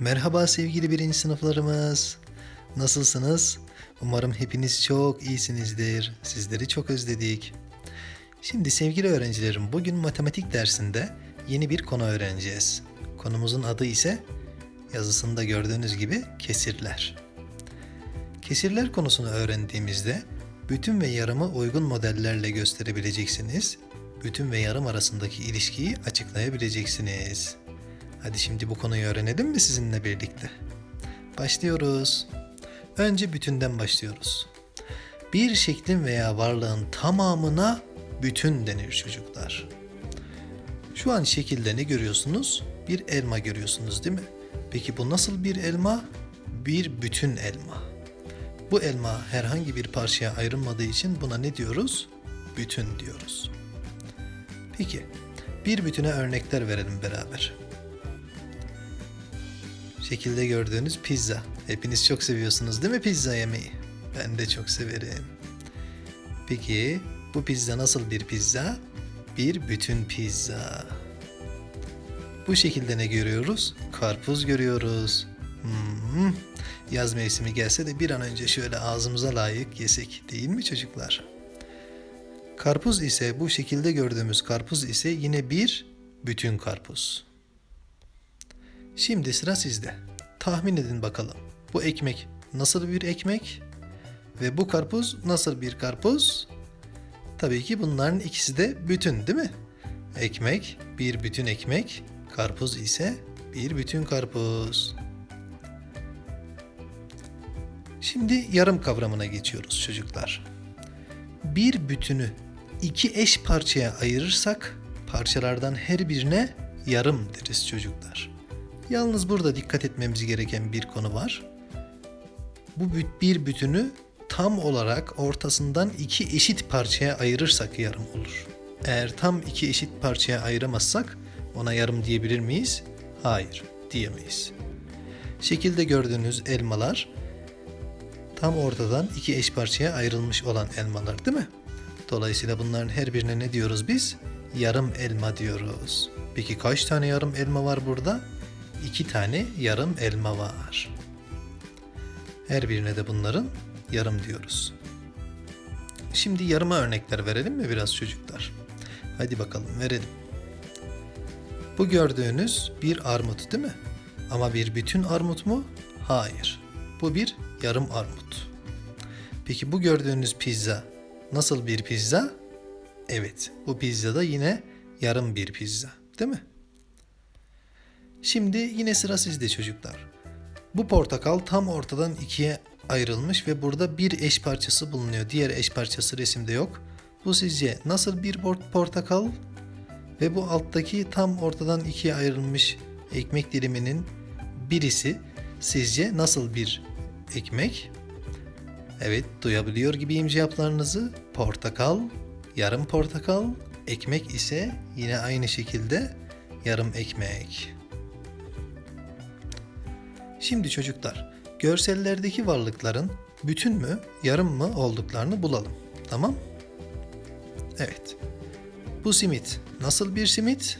Merhaba sevgili birinci sınıflarımız. Nasılsınız? Umarım hepiniz çok iyisinizdir. Sizleri çok özledik. Şimdi sevgili öğrencilerim bugün matematik dersinde yeni bir konu öğreneceğiz. Konumuzun adı ise yazısında gördüğünüz gibi kesirler. Kesirler konusunu öğrendiğimizde bütün ve yarımı uygun modellerle gösterebileceksiniz. Bütün ve yarım arasındaki ilişkiyi açıklayabileceksiniz. Hadi şimdi bu konuyu öğrenelim mi sizinle birlikte? Başlıyoruz. Önce bütünden başlıyoruz. Bir şeklin veya varlığın tamamına bütün denir çocuklar. Şu an şekilde ne görüyorsunuz? Bir elma görüyorsunuz değil mi? Peki bu nasıl bir elma? Bir bütün elma. Bu elma herhangi bir parçaya ayrılmadığı için buna ne diyoruz? Bütün diyoruz. Peki, bir bütüne örnekler verelim beraber. Şekilde gördüğünüz pizza. Hepiniz çok seviyorsunuz değil mi pizza yemeği? Ben de çok severim. Peki bu pizza nasıl bir pizza? Bir bütün pizza. Bu şekilde ne görüyoruz? Karpuz görüyoruz. Hmm, Yaz mevsimi gelse de bir an önce şöyle ağzımıza layık yesek değil mi çocuklar? Karpuz ise bu şekilde gördüğümüz karpuz ise yine bir bütün karpuz. Şimdi sıra sizde. Tahmin edin bakalım. Bu ekmek nasıl bir ekmek? Ve bu karpuz nasıl bir karpuz? Tabii ki bunların ikisi de bütün değil mi? Ekmek bir bütün ekmek, karpuz ise bir bütün karpuz. Şimdi yarım kavramına geçiyoruz çocuklar. Bir bütünü iki eş parçaya ayırırsak parçalardan her birine yarım deriz çocuklar. Yalnız burada dikkat etmemiz gereken bir konu var. Bu bir bütünü tam olarak ortasından iki eşit parçaya ayırırsak yarım olur. Eğer tam iki eşit parçaya ayıramazsak ona yarım diyebilir miyiz? Hayır, diyemeyiz. Şekilde gördüğünüz elmalar tam ortadan iki eş parçaya ayrılmış olan elmalar değil mi? Dolayısıyla bunların her birine ne diyoruz biz? Yarım elma diyoruz. Peki kaç tane yarım elma var burada? İki tane yarım elma var. Her birine de bunların yarım diyoruz. Şimdi yarıma örnekler verelim mi biraz çocuklar? Hadi bakalım verelim. Bu gördüğünüz bir armut değil mi? Ama bir bütün armut mu? Hayır. Bu bir yarım armut. Peki bu gördüğünüz pizza nasıl bir pizza? Evet, bu pizza da yine yarım bir pizza, değil mi? Şimdi yine sıra sizde çocuklar. Bu portakal tam ortadan ikiye ayrılmış ve burada bir eş parçası bulunuyor. Diğer eş parçası resimde yok. Bu sizce nasıl bir port- portakal? Ve bu alttaki tam ortadan ikiye ayrılmış ekmek diliminin birisi sizce nasıl bir ekmek? Evet, duyabiliyor gibiyim cevaplarınızı. Portakal, yarım portakal, ekmek ise yine aynı şekilde yarım ekmek. Şimdi çocuklar, görsellerdeki varlıkların bütün mü, yarım mı olduklarını bulalım. Tamam? Evet. Bu simit nasıl bir simit?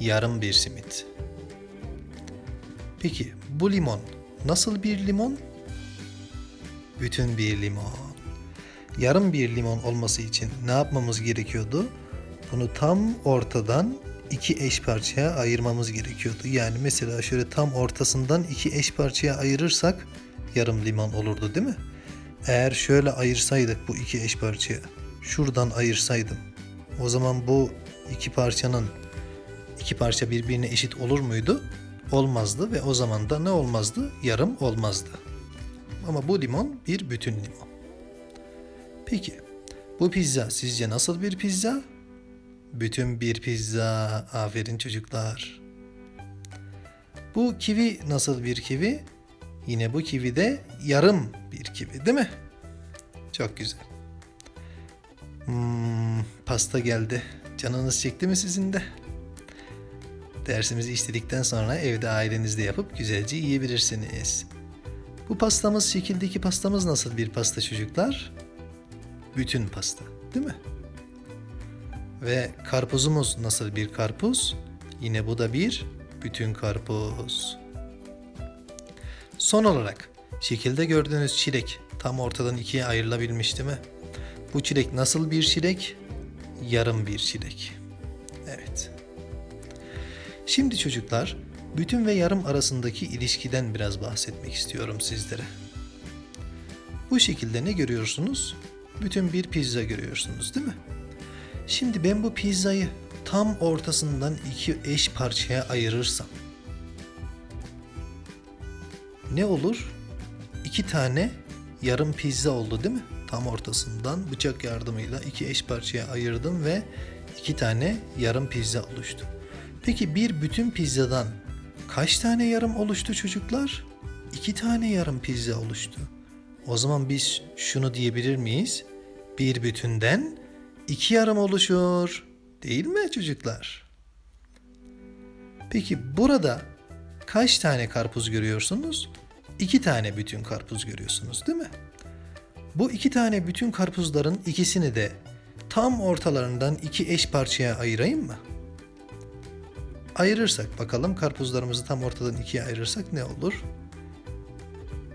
Yarım bir simit. Peki bu limon nasıl bir limon? Bütün bir limon. Yarım bir limon olması için ne yapmamız gerekiyordu? Bunu tam ortadan iki eş parçaya ayırmamız gerekiyordu. Yani mesela şöyle tam ortasından iki eş parçaya ayırırsak yarım limon olurdu değil mi? Eğer şöyle ayırsaydık bu iki eş parçaya, şuradan ayırsaydım, o zaman bu iki parçanın iki parça birbirine eşit olur muydu? Olmazdı ve o zaman da ne olmazdı? Yarım olmazdı. Ama bu limon bir bütün limon. Peki bu pizza sizce nasıl bir pizza? Bütün bir pizza. Aferin çocuklar. Bu kivi nasıl bir kivi? Yine bu kivi de yarım bir kivi değil mi? Çok güzel. Hmm, pasta geldi. Canınız çekti mi sizin de? Dersimizi işledikten sonra evde ailenizle yapıp güzelce yiyebilirsiniz. Bu pastamız şekildeki pastamız nasıl bir pasta çocuklar? Bütün pasta, değil mi? Ve karpuzumuz nasıl bir karpuz? Yine bu da bir bütün karpuz. Son olarak şekilde gördüğünüz çilek tam ortadan ikiye ayrılabilmiş değil mi? Bu çilek nasıl bir çilek? Yarım bir çilek. Evet. Şimdi çocuklar, bütün ve yarım arasındaki ilişkiden biraz bahsetmek istiyorum sizlere. Bu şekilde ne görüyorsunuz? Bütün bir pizza görüyorsunuz değil mi? Şimdi ben bu pizzayı tam ortasından iki eş parçaya ayırırsam ne olur? İki tane yarım pizza oldu değil mi? Tam ortasından bıçak yardımıyla iki eş parçaya ayırdım ve iki tane yarım pizza oluştu. Peki bir bütün pizzadan kaç tane yarım oluştu çocuklar? İki tane yarım pizza oluştu. O zaman biz şunu diyebilir miyiz? Bir bütünden iki yarım oluşur. Değil mi çocuklar? Peki burada kaç tane karpuz görüyorsunuz? İki tane bütün karpuz görüyorsunuz değil mi? Bu iki tane bütün karpuzların ikisini de tam ortalarından iki eş parçaya ayırayım mı? Ayırırsak bakalım karpuzlarımızı tam ortadan ikiye ayırırsak ne olur?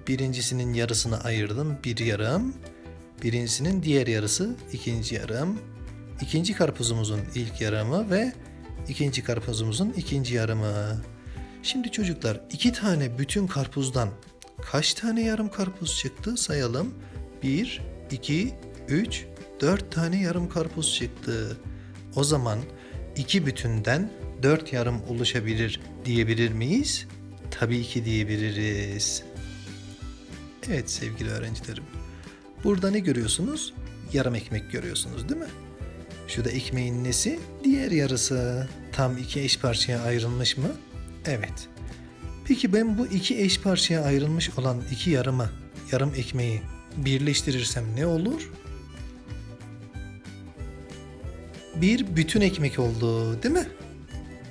Birincisinin yarısını ayırdım bir yarım. Birincisinin diğer yarısı ikinci yarım. İkinci karpuzumuzun ilk yarımı ve ikinci karpuzumuzun ikinci yarımı. Şimdi çocuklar iki tane bütün karpuzdan kaç tane yarım karpuz çıktı sayalım. 1, 2, 3, 4 tane yarım karpuz çıktı. O zaman iki bütünden 4 yarım oluşabilir diyebilir miyiz? Tabii ki diyebiliriz. Evet sevgili öğrencilerim. Burada ne görüyorsunuz? Yarım ekmek görüyorsunuz değil mi? Şu da ekmeğin nesi? Diğer yarısı. Tam iki eş parçaya ayrılmış mı? Evet. Peki ben bu iki eş parçaya ayrılmış olan iki yarımı, yarım ekmeği birleştirirsem ne olur? Bir bütün ekmek oldu, değil mi?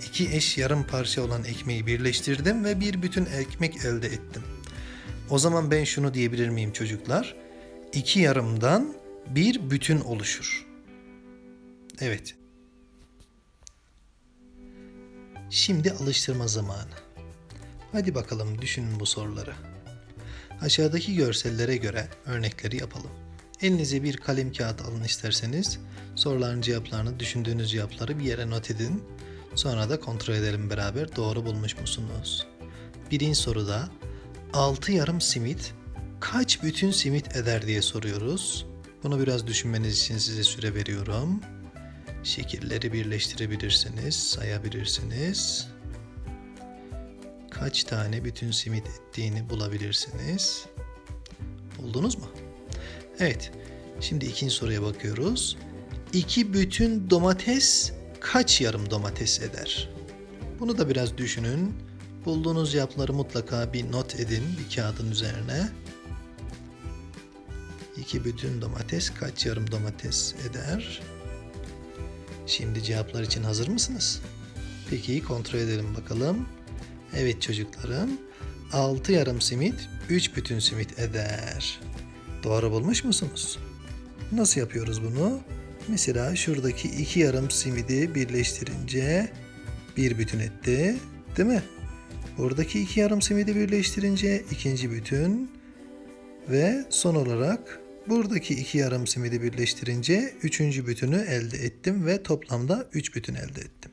İki eş yarım parça olan ekmeği birleştirdim ve bir bütün ekmek elde ettim. O zaman ben şunu diyebilir miyim çocuklar? İki yarımdan bir bütün oluşur. Evet. Şimdi alıştırma zamanı. Hadi bakalım düşünün bu soruları. Aşağıdaki görsellere göre örnekleri yapalım. Elinize bir kalem kağıt alın isterseniz. Soruların cevaplarını, düşündüğünüz cevapları bir yere not edin. Sonra da kontrol edelim beraber doğru bulmuş musunuz? Birinci soruda 6 yarım simit kaç bütün simit eder diye soruyoruz. Bunu biraz düşünmeniz için size süre veriyorum. Şekilleri birleştirebilirsiniz, sayabilirsiniz. Kaç tane bütün simit ettiğini bulabilirsiniz. Buldunuz mu? Evet. Şimdi ikinci soruya bakıyoruz. İki bütün domates kaç yarım domates eder? Bunu da biraz düşünün. Bulduğunuz cevapları mutlaka bir not edin bir kağıdın üzerine. İki bütün domates kaç yarım domates eder? Şimdi cevaplar için hazır mısınız? Peki kontrol edelim bakalım. Evet çocuklarım. 6 yarım simit 3 bütün simit eder. Doğru bulmuş musunuz? Nasıl yapıyoruz bunu? Mesela şuradaki iki yarım simidi birleştirince bir bütün etti. Değil mi? Buradaki iki yarım simidi birleştirince ikinci bütün ve son olarak buradaki iki yarım simidi birleştirince üçüncü bütünü elde ettim ve toplamda üç bütün elde ettim.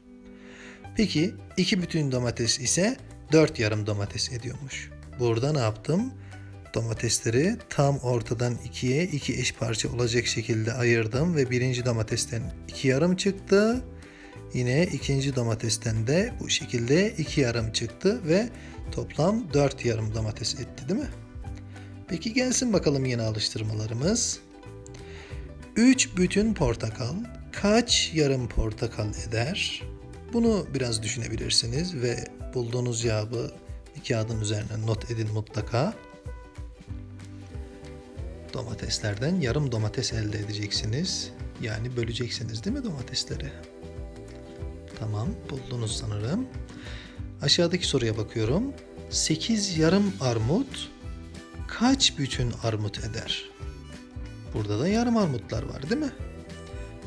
Peki iki bütün domates ise dört yarım domates ediyormuş. Burada ne yaptım? Domatesleri tam ortadan ikiye iki eş parça olacak şekilde ayırdım ve birinci domatesten iki yarım çıktı. Yine ikinci domatesten de bu şekilde iki yarım çıktı ve toplam dört yarım domates etti değil mi? Peki gelsin bakalım yeni alıştırmalarımız. 3 bütün portakal kaç yarım portakal eder? Bunu biraz düşünebilirsiniz ve bulduğunuz cevabı bir kağıdın üzerine not edin mutlaka. Domateslerden yarım domates elde edeceksiniz. Yani böleceksiniz değil mi domatesleri? Tamam buldunuz sanırım. Aşağıdaki soruya bakıyorum. 8 yarım armut kaç bütün armut eder? Burada da yarım armutlar var değil mi?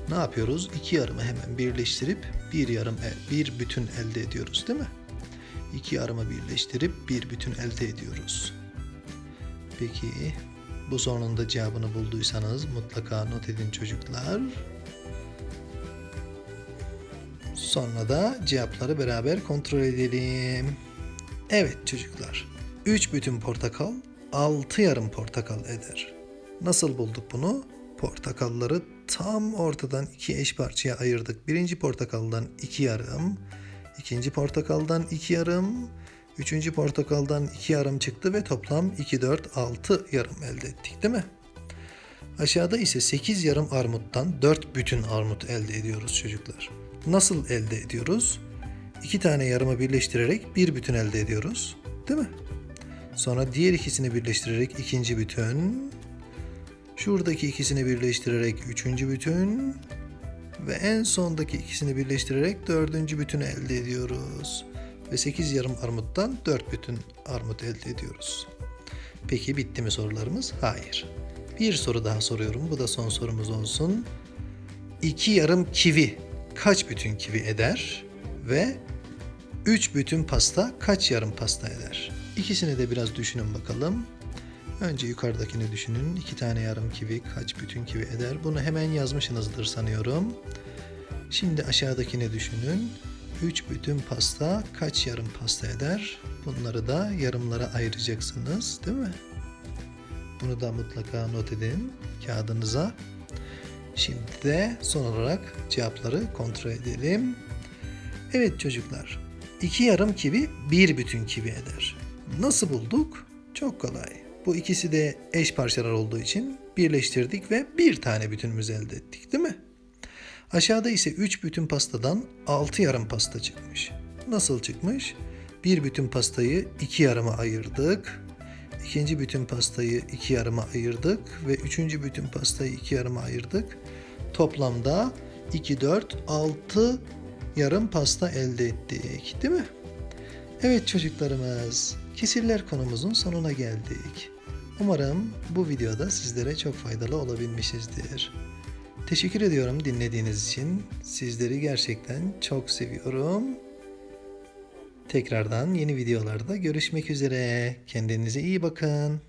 Ne yapıyoruz? İki yarımı hemen birleştirip bir yarım bir bütün elde ediyoruz değil mi? İki yarımı birleştirip bir bütün elde ediyoruz. Peki bu sorunun cevabını bulduysanız mutlaka not edin çocuklar. Sonra da cevapları beraber kontrol edelim. Evet çocuklar. 3 bütün portakal 6 yarım portakal eder. Nasıl bulduk bunu? Portakalları tam ortadan iki eş parçaya ayırdık. Birinci portakaldan iki yarım, ikinci portakaldan iki yarım, üçüncü portakaldan iki yarım çıktı ve toplam 2, 4, 6 yarım elde ettik değil mi? Aşağıda ise 8 yarım armuttan 4 bütün armut elde ediyoruz çocuklar. Nasıl elde ediyoruz? İki tane yarımı birleştirerek bir bütün elde ediyoruz. Değil mi? Sonra diğer ikisini birleştirerek ikinci bütün. Şuradaki ikisini birleştirerek üçüncü bütün. Ve en sondaki ikisini birleştirerek dördüncü bütünü elde ediyoruz. Ve 8 yarım armuttan 4 bütün armut elde ediyoruz. Peki bitti mi sorularımız? Hayır. Bir soru daha soruyorum. Bu da son sorumuz olsun. İki yarım kivi kaç bütün kivi eder? Ve 3 bütün pasta kaç yarım pasta eder? İkisini de biraz düşünün bakalım. Önce yukarıdakini düşünün. 2 tane yarım kivi kaç bütün kivi eder? Bunu hemen yazmışsınızdır sanıyorum. Şimdi aşağıdakini düşünün. 3 bütün pasta kaç yarım pasta eder? Bunları da yarımlara ayıracaksınız, değil mi? Bunu da mutlaka not edin kağıdınıza. Şimdi de son olarak cevapları kontrol edelim. Evet çocuklar, iki yarım kivi bir bütün kivi eder. Nasıl bulduk? Çok kolay. Bu ikisi de eş parçalar olduğu için birleştirdik ve bir tane bütünümüz elde ettik değil mi? Aşağıda ise 3 bütün pastadan 6 yarım pasta çıkmış. Nasıl çıkmış? Bir bütün pastayı iki yarıma ayırdık. İkinci bütün pastayı iki yarıma ayırdık ve üçüncü bütün pastayı iki yarıma ayırdık. Toplamda 2, 4, 6 yarım pasta elde ettik. Değil mi? Evet çocuklarımız, kesirler konumuzun sonuna geldik. Umarım bu videoda sizlere çok faydalı olabilmişizdir. Teşekkür ediyorum dinlediğiniz için. Sizleri gerçekten çok seviyorum. Tekrardan yeni videolarda görüşmek üzere. Kendinize iyi bakın.